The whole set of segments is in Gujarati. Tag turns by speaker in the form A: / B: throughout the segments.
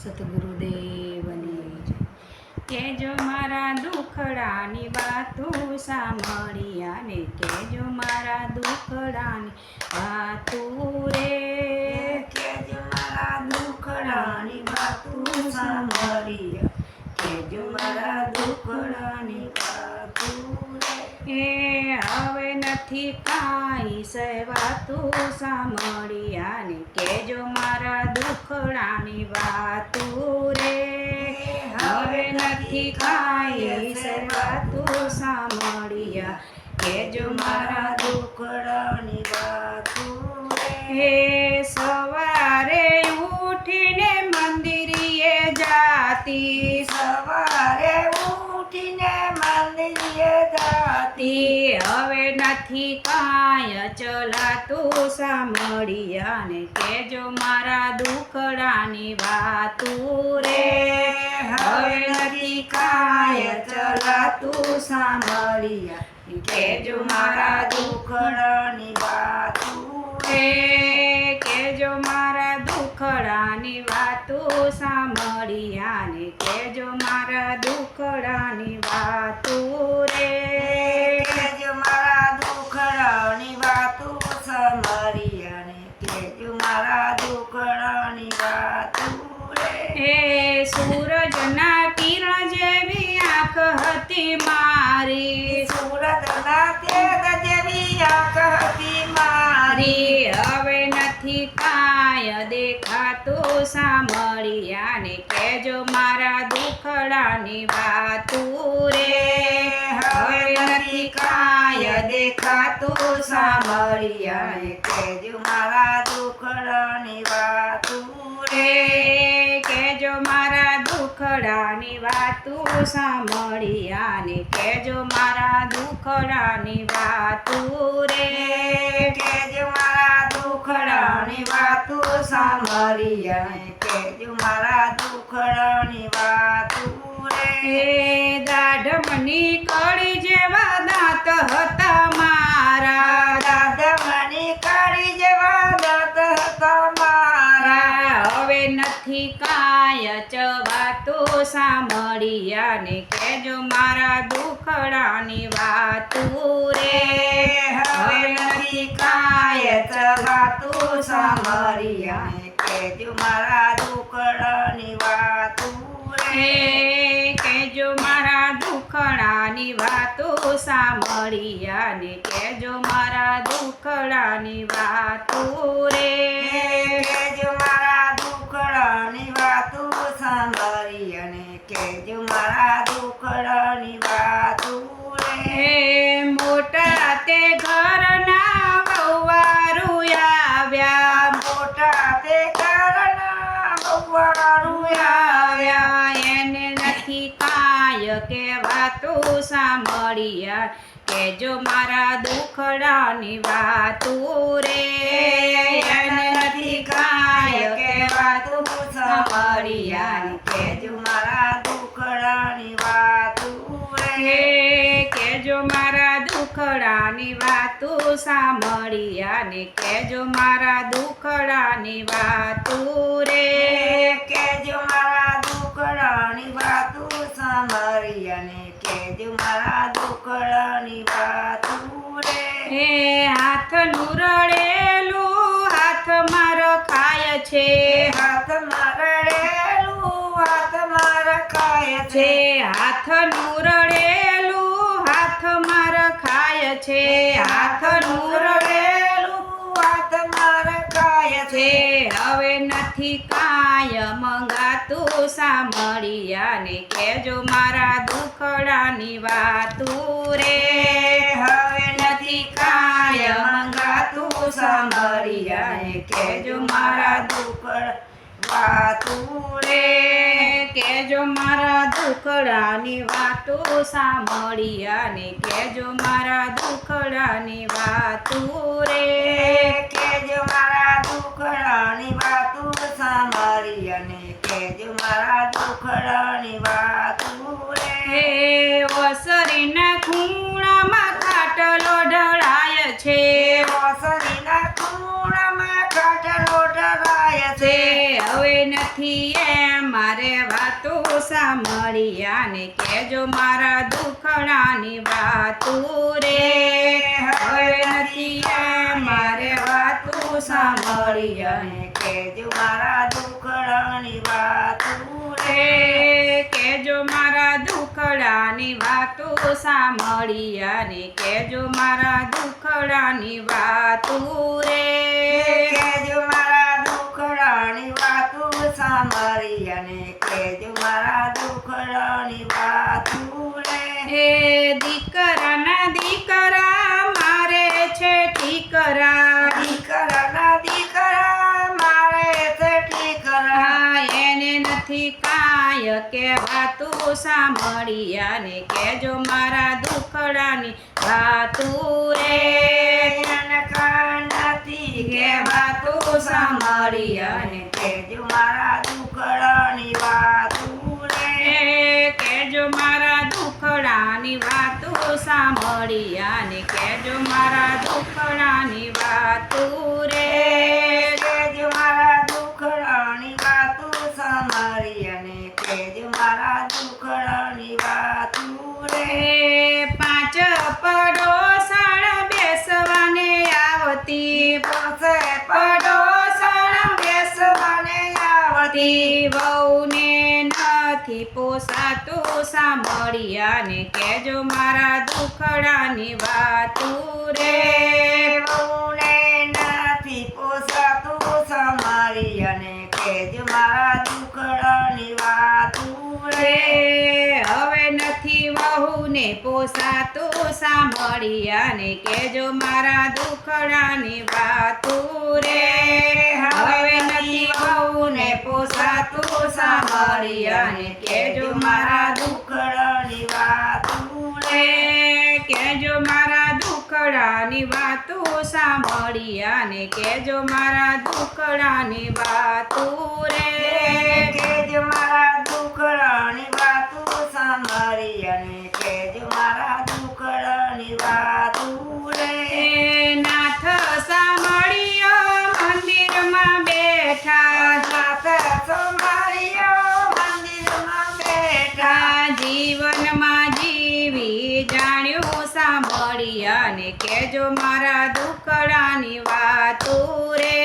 A: સતગુરુદેવની જય. કેજો મારા દુખડાની વાતો સાંભળ્યા ને કેજો મારા દુખડાની વાતો રે
B: કેજો મારા દુખડાની વાતો સાંભળી કેજો મારા દુખડાની વાતો રે.
A: એ હવે નથી કાંઈ સેવાતું સાંભળ્યા ને કેજો મારા દુખડાની વાતો રે. હવે નથી કાંઈ સેવાતું સાંભળ્યા કેજો મારા
B: દુખડાની વાતો
A: હે સવારે ઉઠીને મંદિરે જાતી
B: સવારે ઉઠીને મંદિરે જાતી
A: તી હવે નથી, કાંઈ ચલાતું સાંભળ્યા ને કેજો મારા દુખડાની વાતું રે હવે નથી, કાંઈ ચલાતું સાંભળ્યા કેજો મારા
B: દુખડાની વાતો રે.
A: કેજો મારા દુખડાની વાતો સાંભળ્યા ને કેજો મારા દુખડાની વાતો રે
B: કેજો મારા દુખડાની વાતો સાંભળી અને મારા દુખડાની હે સૂરજ
A: ના સૂરજના કિરણ જેવી આંખ હતી મારી.
B: સુરતના તેજ જેવી આંખ હતી મારી.
A: હવે નથી કાંઈ દેખાતું સાંભળ્યા ને કેજો મારા દુખડાની વાતું રે. હવે નથી કાય દેખાતું સાંભળ્યા ને
B: કેજો મારા દુખડાની વાતું રે.
A: કેજો મારા દુખડાની વાતું સાંભળ્યા ને કેજો મારા દુખડાની વાતું રે.
B: કેજો મારા દુખડાની વાતો સાંભળી કેજો મારા દુખડાની વાતો રે.
A: હે દાઢમની કળી જેવા દાંત હતા મારા
B: દાદા મને કાઢી જેવા દાંત હતા મારા
A: મારા હવે નથી કાંઈ ચવાતું સાંભળ્યા ને કેજો મારા દુખડાની વાતું રે
B: હવે નથી કાંઈ ચવાતું સાંભળી અને કેજો મારા દુખડાની વાતુ રે
A: કેજો મારા દુખડાની વાતો સાંભળ્યા ને કેજો મારા દુખડાની વાતુ રે
B: કેજો મારા દુખડાની વાતો સાંભળી અને કેજો મારા દુખડાની વાતો રે
A: હે મોટા તે ઘરના વહુવારું આવ્યા
B: મોટા તે કારના બવારું
A: આવ્યા એને નથી કાંઈ કહેવાતું સાંભળ્યા કેજો મારા દુખડાની વાતું રે નથી કાંઈ કહેવાતું સાંભળ્યા
B: કેજો મારા દુખડાની વાતુ રે.
A: કેજો મારા દુખડાની વાતું સાંભળ્યા ને કેજો મારા દુખડાની વાતો રે.
B: કેજો મારા દુખડાની વાતો સાંભળી અને કેજો મારા રે
A: હે રખાય છે.
B: હાથ મારડેલું હાથ
A: છે.
B: છે. હાથ મારખાય
A: ખાય
B: છે.
A: હવે નથી કાંઈ મંગાતું સાંભળ્યા ને કેજો મારા દુખડાની વાતું રે. હવે નથી કાય મંગાતું સાંભળ્યા ને કેજો મારા
B: દુખડા વાતું રે.
A: કેજો મારા દુખડાની વાતો સાંભળ્યા ને કેજો મારા દુખડાની વાતું રે
B: કેજો મારા દુખડાની વાતો સાંભળી અને કેજો મારા દુખડાની વાતો
A: હે
B: રે
A: વસરીના ખૂણામાં ખાટલો ઢળાય છે એમ મારે વાતો સાંભળ્યા ને કેજો મારા દુખડાની વાતો રે. હવે નથી મારે વાતો સાંભળ્યા ને
B: કેજો મારા દુખડાની વાતું રે.
A: કેજો મારા દુખડાની વાતો સાંભળ્યા ને કેજો મારા દુખડાની વાતો રે.
B: કેજો મારા દુખડાની વાતું સાંભળી અને કેજો મારા દુખડાની વાતું રે.
A: હે દીકરાના દીકરા મારે છે ઠીકરા.
B: દીકરાના દીકરા મારે છે ઠીકરા
A: હા, એને નથી કાંઈ કહેવાતું સાંભળ્યા ને કેજો મારા દુખડાની વાતું રે.
B: નથી
A: કહેવાતું સાંભળ્યા ને
B: કેજો મારા દુખડાની વાતું રે.
A: કે કેજો મારા દુખડાની વાતો સાંભળ્યા ને કેજો મારા દુખડાની વાતુ રે
B: કેજો મારા દુખડાની વાતું સાંભળી અને કેજો દુખડાની વાતું રે
A: પાંચ પડોસણ બેસવાને આવતી
B: પાસે પડોસણ બેસવાને આવતી
A: વહુને નથી પોસાતું સાંભળ્યા ને કેજો મારા દુખડાની વાતું રે.
B: વહુને નથી પોસાતું સાંભળી અને કેજો મારા દુખડાની વાતું રે
A: રે હવે નથી વહુને પોસાતો સાંભળી અને કેજો મારા દુખડાની વાતો રે. હવે નથી વહુને પોસાતો સાંભળી અને કેજો મારા
B: દુખડાની વાતું રે.
A: કેજો મારા દુખડાની વાતો સાંભળી ને કેજો મારા દુખડાની વાતો રે.
B: કેજો મારા દુખડાની વાતું સાંભળી અને કેજો મારા દુખડાની વાતું રે
A: એ નાથ સાંભળ્યો મંદિરમાં બેઠા
B: સાથે સંભાળ્યો મંદિરમાં બેઠા
A: આ જીવનમાં જીવી જાણ્યું સાંભળ્યા કેજો મારા દુકડાની વાતો રે.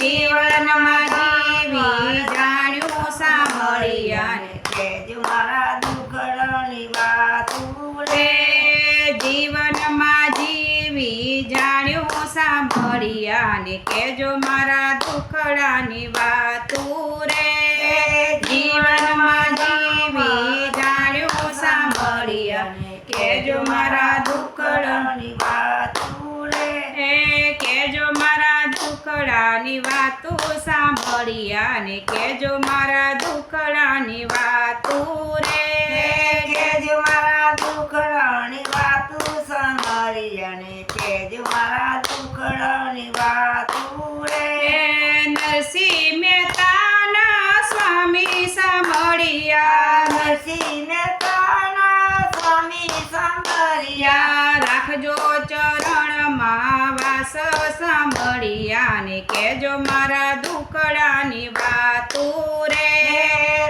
A: જીવનમાં જીવી જાણ્યું સાંભળ્યા
B: કેજો મારા દુકડાની વાતું રે.
A: જીવનમાં જીવી જાણ્યું સાંભળ્યા ને કેજો મારા દુખડાની વાતો રે. જીવનમાં જીવી જાણ્યું સાંભળ્યા કેજો મારા દુખડાની
B: દુખડાની વાતું રે
A: એ કેજો મારા દુખડાની વાતો સાંભળી અને કેજો મારા દુખડાની વાતો રે.
B: કેજો મારા દુખડાની વાતું સાંભળી અને કેજો મારા દુખડાની વાતું રે
A: એ નરસિંહ મહેતાના સ્વામી સાંભળ્યા
B: નરસિંહ મહેતાના સ્વામી સાંભળ્યા
A: યા રાખજો ચરણમાં વાસ સાંભળ્યા ને કેજો મારા દુકડાની વાતો રે.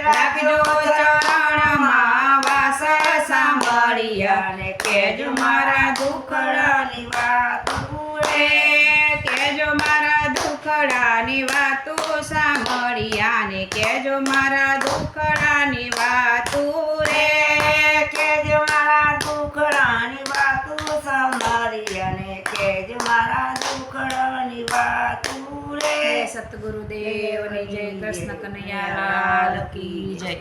A: રાખજો ચરણમાં વાસ સાંભળ્યા ને કેજો મારા
B: દુકડાની વાતો રે.
A: કેજો મારા દુકડાની વાતો સાંભળ્યા ને કેજો મારા દુકડાની વાતો રે
B: કેજો મારા દુખડાની વાતું સાંભળી અને કેજો મારા દુખડાની વાતું રે
A: સતગુરુદેવની જય. કૃષ્ણ કનૈયા લાલ કી જય.